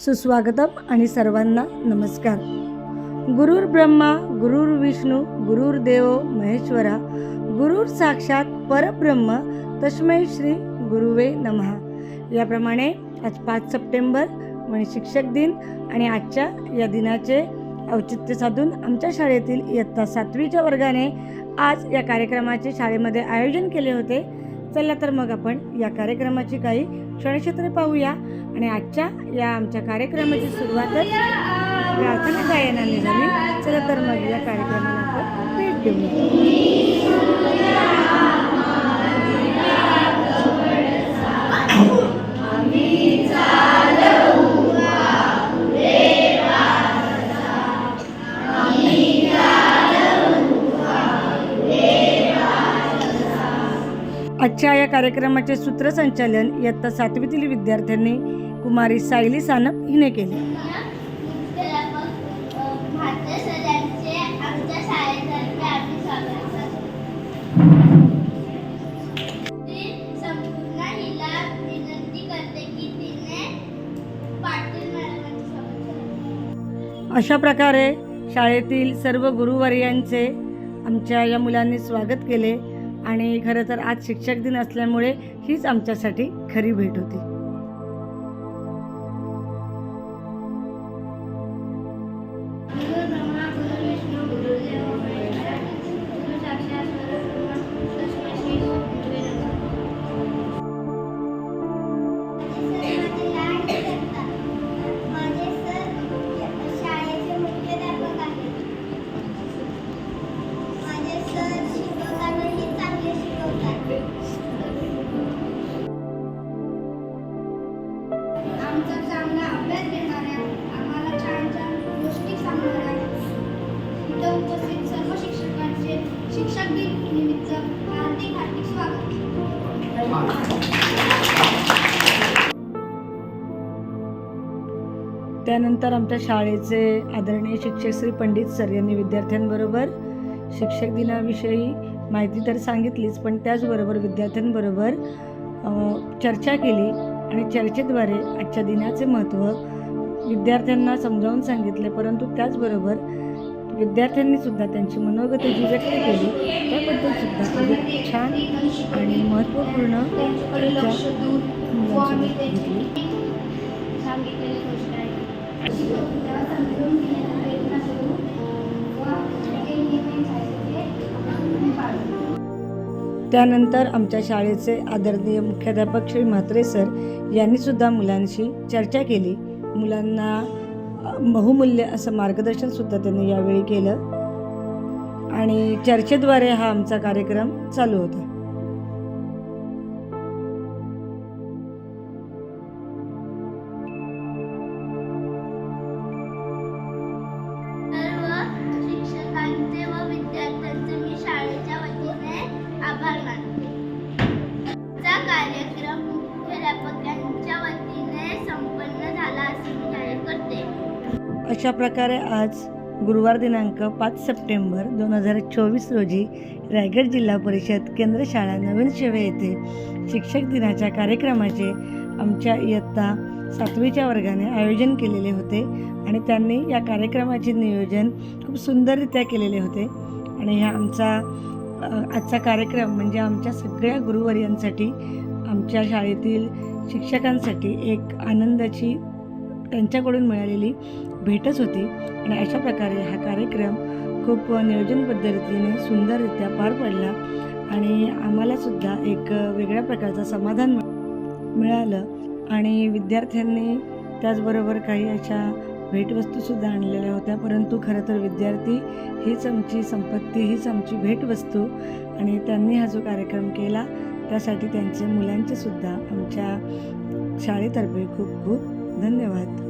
सुस्वागतम आणि सर्वांना नमस्कार. गुरुर ब्रह्मा गुरुर विष्णू गुरुर देव महेश्वरा गुरुर साक्षात परब्रह्म तस्मै श्री गुरुवे नमहा याप्रमाणे आज पाच सप्टेंबर म्हणजे शिक्षक दिन आणि आजच्या या दिनाचे औचित्य साधून आमच्या शाळेतील इयत्ता सातवीच्या वर्गाने आज या कार्यक्रमाचे शाळेमध्ये आयोजन केले होते. चला तर मग आपण या कार्यक्रमाची काही क्षणक्षेत्रे पाहूया. आणि आजच्या या आमच्या कार्यक्रमाची सुरुवातच प्रार्थना गायनाने झाली. चला तर मग या कार्यक्रमाला आपण भेट देऊ. आजच्या या कार्यक्रमाचे सूत्रसंचालन इयत्ता सातवीतील विद्यार्थ्यांनी कुमारी सायली सानप हिने केले. अशा प्रकारे शाळेतील सर्व गुरुवर्यांचे आमच्या या मुलांनी स्वागत केले. आणि खरं तर आज शिक्षक दिन असल्यामुळे हीच आमच्यासाठी खरी भेट होती. चांगला अभ्यास घेणाऱ्या आम्हाला छान छान गोष्टी सांगणाऱ्या इथं उपस्थित सर्व शिक्षकांचे शिक्षक दिन निमित्त हार्दिक हार्दिक स्वागत. त्यानंतर आमच्या शाळेचे आदरणीय शिक्षक श्री पंडित सर यांनी विद्यार्थ्यांबरोबर शिक्षक दिनाविषयी माहिती तर सांगितलीच पण त्याचबरोबर विद्यार्थ्यांबरोबर चर्चा केली आणि चर्चेद्वारे आजच्या दिनाचे महत्त्व विद्यार्थ्यांना समजावून सांगितले परंतु त्याचबरोबर विद्यार्थ्यांनी सुद्धा त्यांची मनोगती जी व्यक्त केली त्याबद्दल सुद्धा खूप छान आणि महत्त्वपूर्ण त्यानंतर आमच्या शाळेचे आदरणीय मुख्याध्यापक श्री म्हात्रे सर यांनी सुद्धा मुलांशी चर्चा केली. मुलांना बहुमूल्य असं मार्गदर्शनसुद्धा त्यांनी यावेळी केलं. आणि चर्चेद्वारे हा आमचा कार्यक्रम चालू होता. अशा प्रकारे आज गुरुवार दिनांक पाच सप्टेंबर दोन हजार चोवीस रोजी रायगड जिल्हा परिषद केंद्र शाळा नवीन शेवे येथे शिक्षक दिनाच्या कार्यक्रमाचे आमच्या इयत्ता सातवीच्या वर्गाने आयोजन केलेले होते आणि त्यांनी या कार्यक्रमाचे नियोजन खूप सुंदररित्या केलेले होते. आणि ह्या आमचा आजचा कार्यक्रम म्हणजे आमच्या सगळ्या गुरुवर्यांसाठी आमच्या शाळेतील शिक्षकांसाठी एक आनंदाची त्यांच्याकडून मिळालेली भेटच होती. आणि अशा प्रकारे हा कार्यक्रम खूप नियोजन पद्धतीने सुंदररित्या पार पडला. आणि आम्हालासुद्धा एक वेगळ्या प्रकारचं समाधान मिळालं. आणि विद्यार्थ्यांनी त्याचबरोबर काही अशा भेटवस्तूसुद्धा आणलेल्या होत्या. परंतु खरं तर विद्यार्थी हीच आमची संपत्ती हीच आमची भेटवस्तू. आणि त्यांनी हा जो कार्यक्रम केला त्यासाठी त्यांचे मुलांचेसुद्धा आमच्या शाळेतर्फे खूप खूप धन्यवाद.